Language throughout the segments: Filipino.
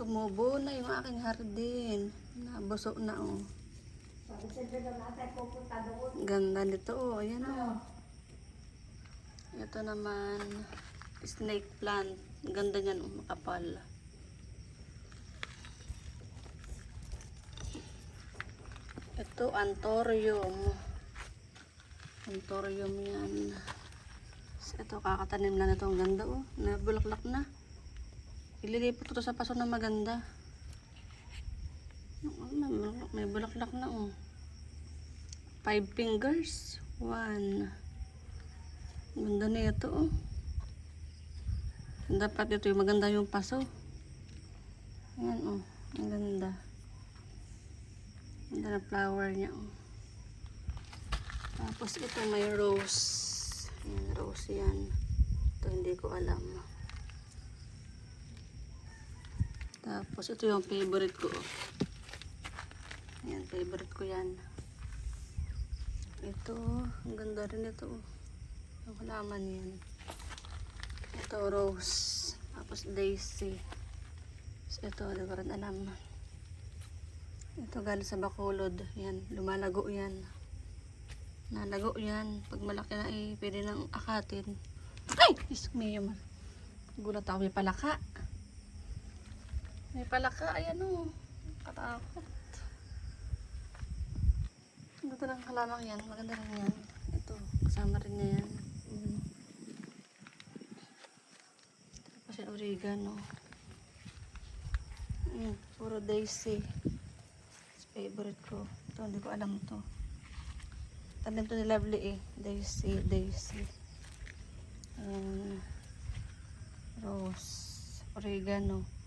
Tumubo na yung aking hardin. Nabuso na oh. Ganda nito oh. Ayan oh. Ito naman snake plant. Ganda niyan oh, makapal. Ito antorium. Antorium yan. Ito kakatanim na nito. Ang ganda oh. Nabulaklak na. Ililipat ko to sa paso na maganda. May bulaklak na oh. Five fingers. One. Ganda na ito oh. Dapat ito yung maganda yung paso. Ayan oh. Ang ganda. Ganda na flower niya oh. Tapos ito may rose. Ayan, rose yan. Ito hindi ko alam. Tapos ito yung favorite ko. oh. Ayan, favorite ko yan. Ito, ang ganda rin ito. oh. Ang halaman yan. Ito, rose. Tapos daisy. Tapos ito, hindi ko rin alam. Ito galing sa Bacolod. Yan, lumalago yan. Nalago yan. Pag malaki na eh, pwede nang akatin. Ay! Diyos ko, may man. Gulat ako, may palaka. May palaka, ayan o. Katakot. Ganda ng halamang yan. Maganda rin yan. Ito, kasama rin na yan. Mm. Tapos yung oregano. Mm, puro daisy. Favorite ko. Ito, hindi ko alam to. Tanim to ni Lovely eh. Daisy, daisy. Ayan. Rose. Oregano.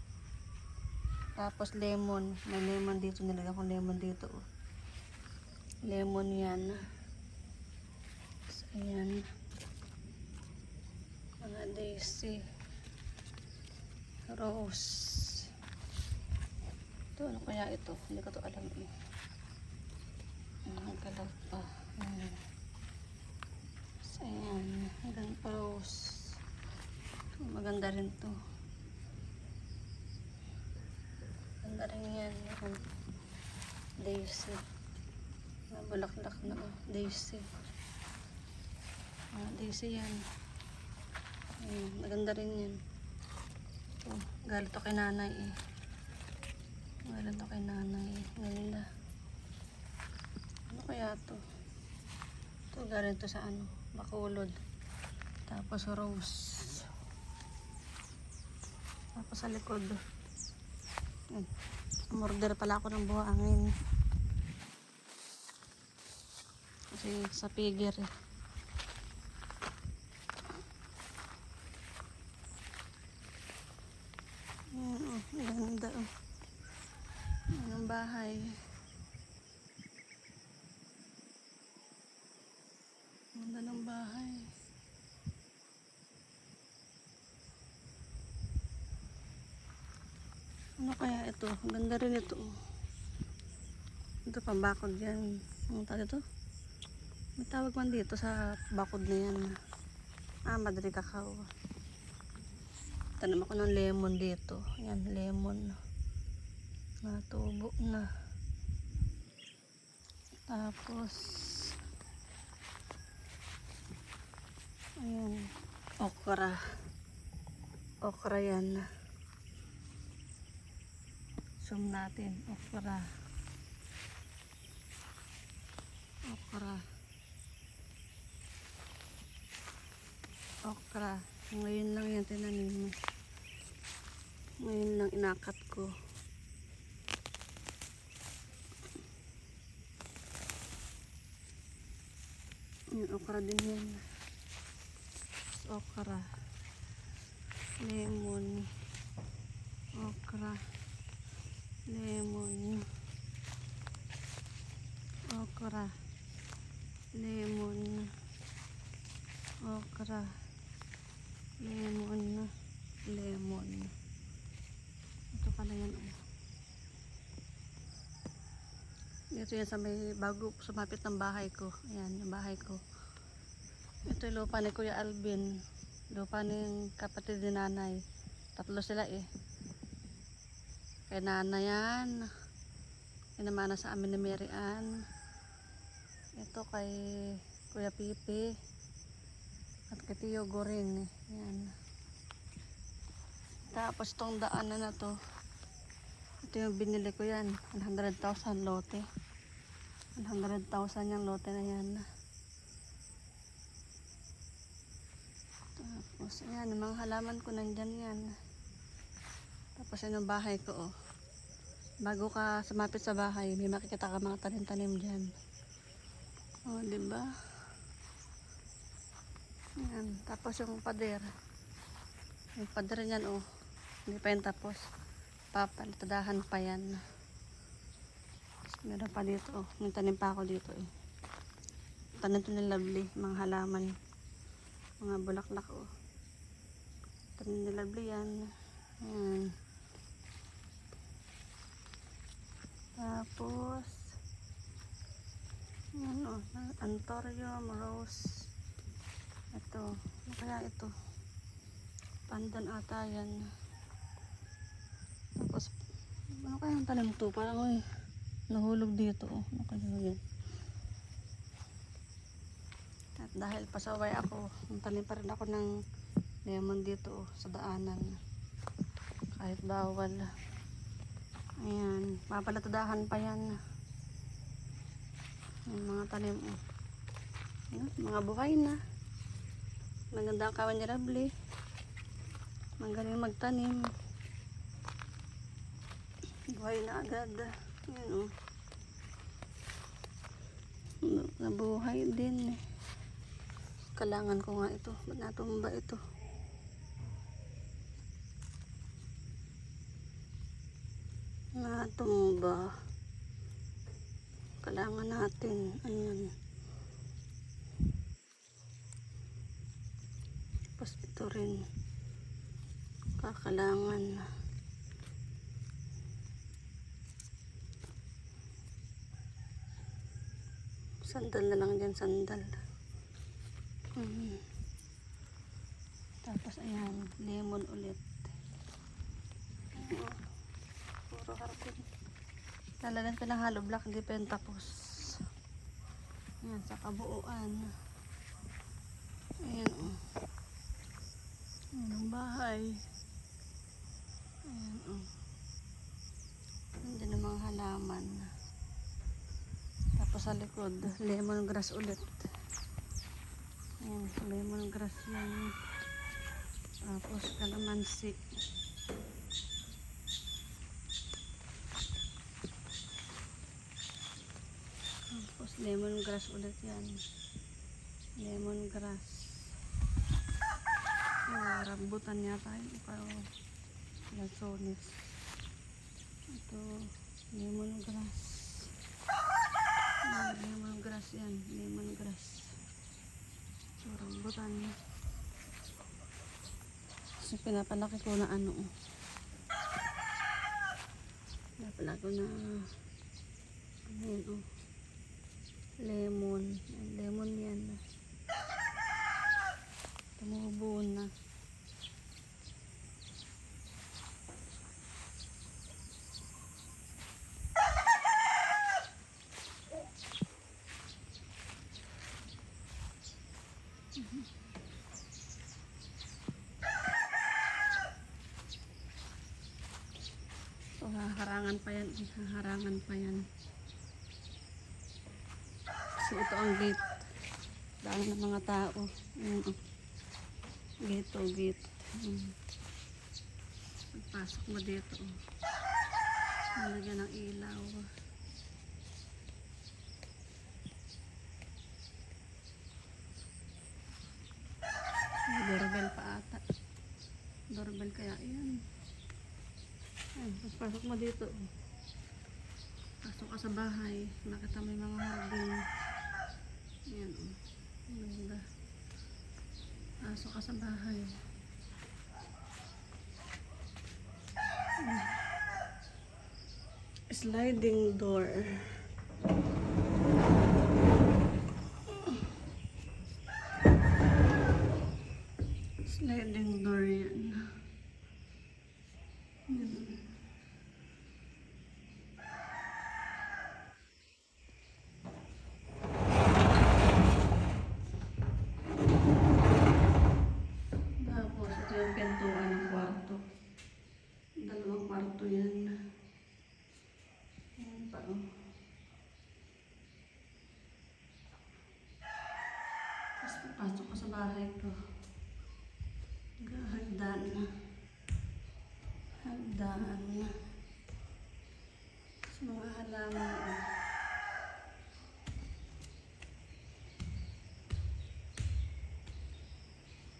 Tapos lemon. May lemon dito. Nilagay ko lemon dito. oh. Lemon yan. So, ayan. Mga daisy. Rose. Ito, ano kaya ito? Hindi ko to alam eh. Nagkalaw pa. Ayan. So, ayan. Hanggang rose. Maganda rin to. Yan. Yung daisy. Nabulaklak na oh. Daisy. Ah, daisy yan. Ayan, maganda rin yan. Ito, galit to kay nanay eh. Galit to kay nanay. Ganda. Ano kaya to? Ito galing to sa ano, bakulod. Tapos rose. Tapos sa likod. Hmm. Umorder pala ako ng buhangin. Kasi sa pigir eh. Ang ganda oh. Ayan ang bahay. Ang Ganda ng bahay. Ano kaya ito? Ganda rin ito. oh. Ito pambakod yan. Ang tawag ito? May tawag man dito sa bakod na yan. Ah, Madre Cacao. Tanam ako ng lemon dito. Yan, lemon. Natubo na. Tapos, ayan, okra. Okra yan. Zoom natin, okra. Okra. Okra. Ngayon lang yan tinanim. Ngayon lang inakat ko. Yan, okra din yan. Okra. Lemon. Okra. Lemon. Okra. Lemon. Okra. Lemon. Lemon. Ito pala yan. Oh. Dito yan sa may bago sumapit ng bahay ko. Ayan, yung bahay ko. Ito yung lupa ni Kuya Alvin. Lupa ng kapatid ni nanay. Tatlo sila eh. Kay Nana yan. Inamana sa amin ni Mary Ann. Ito kay Kuya Pipi. At kay Tio Goring. Yan. Tapos tong daanan na to. Ito yung binili ko yan. 100,000 lote. 100,000 yung lote na yan. Tapos ayan, mga halaman ko nandyan yan. Tapos yun yung bahay ko oh. Bago ka sumapit sa bahay, may makikita ka mga tanim-tanim dyan. Oh, di ba? Yan. Tapos yung pader. Yung pader niyan oh. Hindi pa yan tapos. Papalitadahan pa yan. Tapos meron pa dito oh. May tanim pa ako dito eh. Tanim to ni Lovely. Mga halaman. Mga bulaklak oh. Tanim ni Lovely yan. Ayan. Tapos, yan o, antorium, rose. Ito, ano kaya ito? Pandan ata yan. Tapos, ano kaya ang tanim to? Parang uy, nahulog dito. Oh. Ano kaya yan? At dahil pasaway ako, tanim pa rin ako ng lemon dito oh, sa daanan. Kahit bawal. Ayan, papalatadahan pa yan. Yung mga tanim. oh. Ayan, mga buhay na. Maganda ang kawan ni Rabli. Magaling magtanim. Buhay na agad. Ayan o. Oh. Nabuhay din. Kalangan ko nga ito. Ba't natumba ito? Natumba kailangan natin ayan. Tapos ito rin. Kakalangan. Sandal na lang dyan sandal. Mhm. tapos ayan lemon ulit. Oh. Puro hardin. Lalagyan ko ng hollow block, hindi pa yun tapos. Ayan, sa kabuuan. Ayan, oh. Ayan ang bahay. Ayan, oh. Nandiyan ang mga halaman. Tapos sa likod, lemongrass ulit. Ayan, lemongrass yan. Tapos kalamansi. Tapos lemongrass ulit yan. Lemongrass. Yung rambutan yata yun. Pero lansones. Ito, lemongrass. Yan, lemongrass yan. Lemongrass. So, rambutan. Kasi pinapalaki ko na ano. Pinapalaki ko na Ayan, oh. Lemon. Lemon yan. Tumubo na. So, haharangan pa yan. Haharangan pa yan. Kasi ito ang gate. Dami ng mga tao. Ayan, oh. Gate to gate. Mm. Pagpasok mo dito. Oh. Nalagyan ng ilaw. May doorbell pa ata. Doorbell kaya yan. Ayan, pagpasok mo dito. oh. Pasok ka sa bahay. Nakita yung mga hardin. Ayan o. Oh. Pasok ka sa bahay. Mm. Sliding door. Sliding door yan. Yan. Bahay ko. Hagdan na. Hagdan na. Sa mga halaman. oh.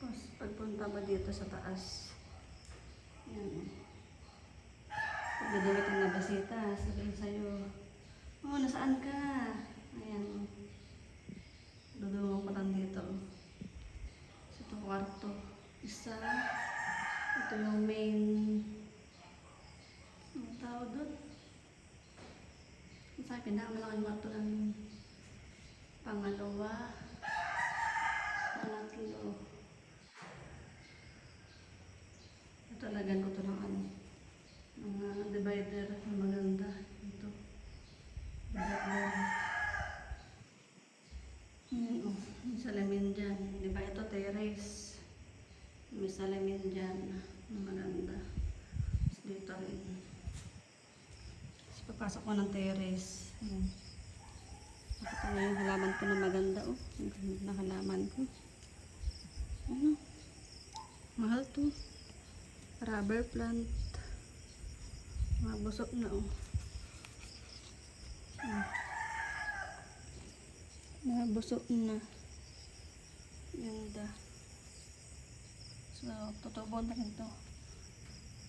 Tapos pagpunta mo dito sa taas. Yan. Pag dadating na basita, sabihin sa'yo, Oh, nasaan ka? Ayan. Dudulong ko lang dito. Sa ito kwarto. Isa. Ito yung main. Ang tawag doon? Sa pinakamalaking namin. Pangalawa. Pangatlo. Ito lagyan ko ito ng ano. Mga divider na maganda. Ito. Divider. Ayan, oh. May salamin dyan. Di ba ito terrace? May salamin dyan na maganda. Dito rin. Tapos papasok ko ng terrace. Ayan. Nakita na yung halaman ko na maganda. Oh. Ang ganda ng halaman ko. Ano? Mahal to. Rubber plant. Mga busok na oh. Hmm. Mga busok na. Ganda. So, tutubo na rin to.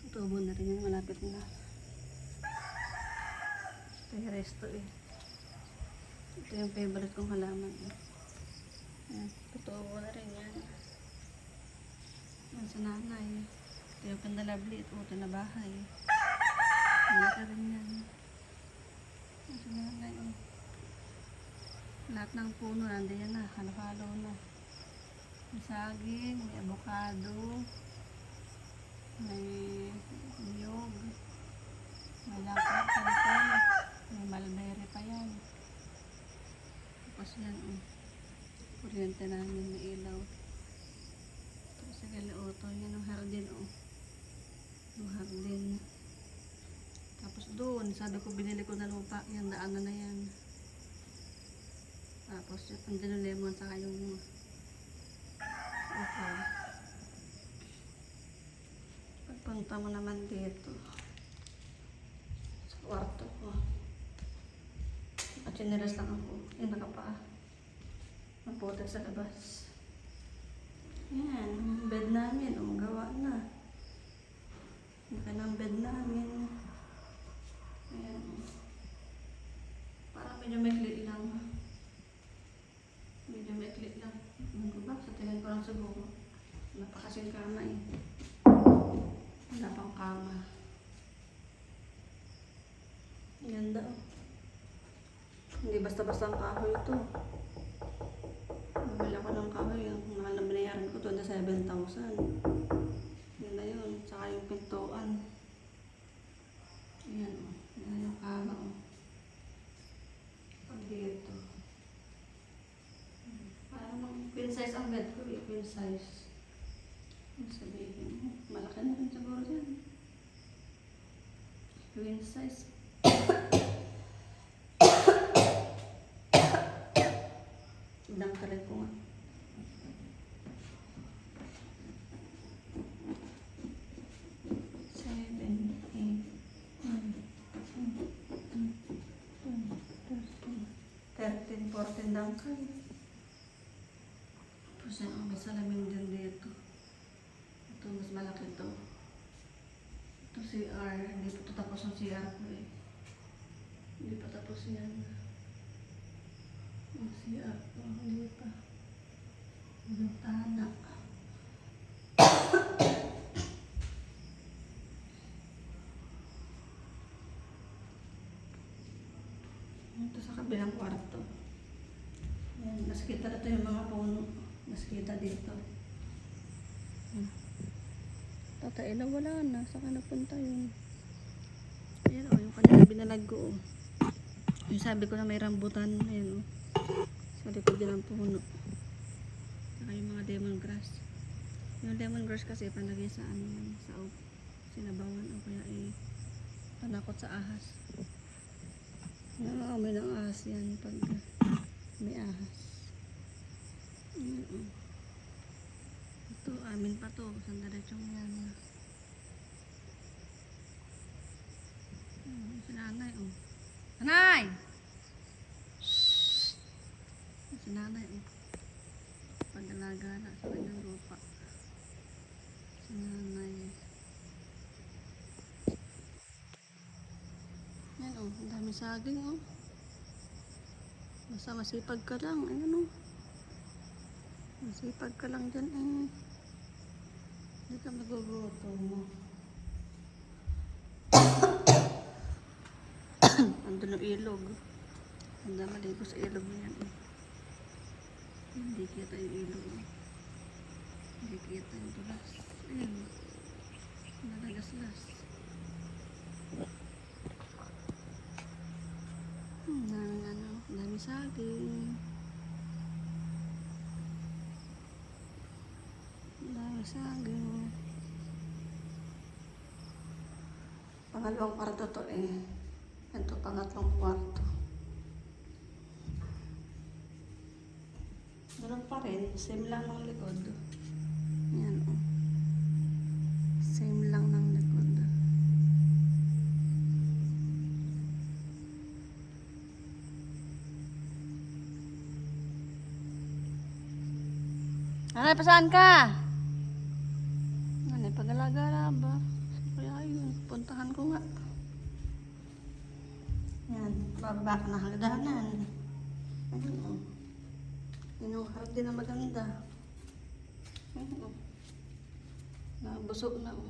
Tutubo na rin yan. Malapit na. Terrace to eh. Ito yung favorite kong halaman. Eh. Ayan, tutubo na rin yan. Yan sa. Ito yung pandalabli. Ito ito na bahay. Malaki rin yan. Yan sa nanay. Oh. Lahat ng puno nandiyan na. Halo-halo na. May saging, may avocado, may niyog, may lapad, kangkong, may mulberry pa yan. Tapos yan, oh. Kuryente namin, may ilaw. Tapos sa galauto, yan ang hardin, oh. Yung hardin. Tapos doon, sabi ko, binili ko na lupa, yan, daanan na yan. Tapos yung andyan yung lemon, saka yung Okay. Pagpunta mo naman dito. Sa kwarto ko. At chinilas lang ako. Yung nakapaa. Maputek sa labas. Yan. ang Bed namin. O, gawa na. Laki ng bed namin. Ayan. Parang medyo maikli lang. Medyo maikli lang. Ano ko ba? Sa tingin ko lang siguro. Wala pa kasing kama eh. Wala pang kama. Ganda oh. Hindi basta-basta ang kahoy ito. Nabili ako ng kahoy. Ang mahal na binayaran ko, 27,000. Yun na yun. Tsaka yung pintuan. Ayan oh. Yan yung kama oh. Pag dito. Parang queen size ang bed ko eh, queen size. Ang sabihin mo, malaki na rin siguro yan. Queen size. Idang ka rin ko nga. Thirteen, fourteen dangkal. Tapos yan, oh, may salamin din dito. Ito, mas malaki to. Ito CR. Hindi pa ito tapos ang CR ko eh. Hindi pa tapos yan. Ang CR ko, hindi pa. Yung tana. Ito sa kabilang kwarto. Yan, mas kita dito yung mga puno. Mas kita dito. Hmm. Tatay na wala na. Saan ka napunta yun? Ayan o, yung kanina binalag ko o. Yung sabi ko na may rambutan. Ayan o. Sa likod din ang puno. Saka yung mga lemongrass. Yung lemongrass kasi panlagay sa ano yan, sa sinabawan o kaya eh panakot sa ahas. Nakaamoy ng ahas yan pag may ahas. O. Ito, amin pa to. Sa diretsong yan. Hmm, si nanay, oh. Nanay! Shhh! Si nanay, oh. Pag-alaga na sa kanyang lupa. Si nanay. Yan, oh. Ang dami saging, oh. Basta masipag ka lang. Ayan, oh. Masipag ka lang dyan, eh. Hindi ka magugutom mo. Andun ang ilog. Ang dami maligo sa ilog na yan. eh. Hindi kita yung ilog. eh. Hindi kita yung tulas. Ayun. Nalagaslas. Hmm, ano, dami saging. Saging. Pangalawang kwarto to eh. Ito pangatlong kwarto. Ganun pa rin. Same lang ng likod. Yan oh. Same lang ng likod. Nanay, pasaan ka? Nanay, pag-alagala ba? Kaya yun, puntahan ko nga. Yan, bababa ka na hagdanan. Ayun o. Yun yung din na maganda. Ayun o. Nabusog na o.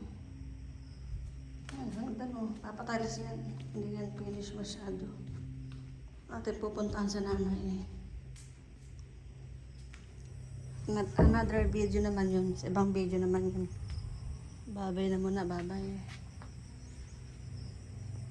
Yan, hagdan o. Papatalis yan. Hindi yan finish masyado. Ate, pupuntahan sa nanay eh. Another video naman yun. Sa ibang video naman yun. Babay na muna, babay.